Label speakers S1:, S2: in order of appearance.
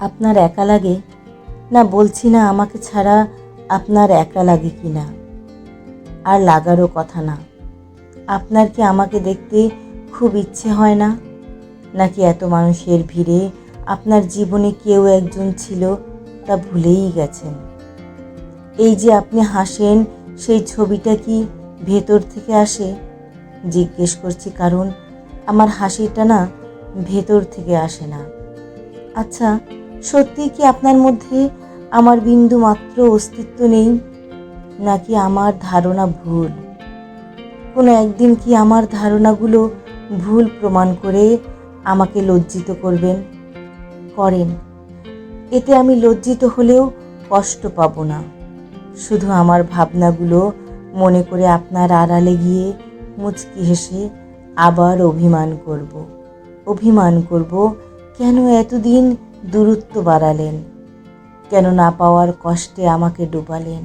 S1: আপনার একা লাগে? না, বলছি না আমাকে ছাড়া আপনার একা লাগে কি না? আর লাগারও কথা না। আপনার কি আমাকে দেখতে খুব ইচ্ছে হয় না? নাকি এত মানুষের ভিড়ে আপনার জীবনে কেউ একজন ছিল তা ভুলেই গেছেন? এই যে আপনি হাসেন, সেই ছবিটা কি ভেতর থেকে আসে? জিজ্ঞেস করছি কারণ আমার হাসিটা না ভেতর থেকে আসে না। আচ্ছা সত্যি কি আপনার মধ্যে আমার বিন্দু মাত্র অস্তিত্ব নেই, নাকি আমার ধারণা ভুল? কোনো একদিন কি আমার ধারণাগুলো ভুল প্রমাণ করে আমাকে লজ্জিত করবেন? করেন। এতে আমি লজ্জিত হলেও কষ্ট পাব না। শুধু আমার ভাবনাগুলো মনে করে আপনার আড়ালে গিয়ে মুচকি হেসে আবার অভিমান করব। অভিমান করব, কেন এতদিন দূরত্ব বাড়ালেন কেন না পাওয়ার কষ্টে আমাকে ডুবালেন।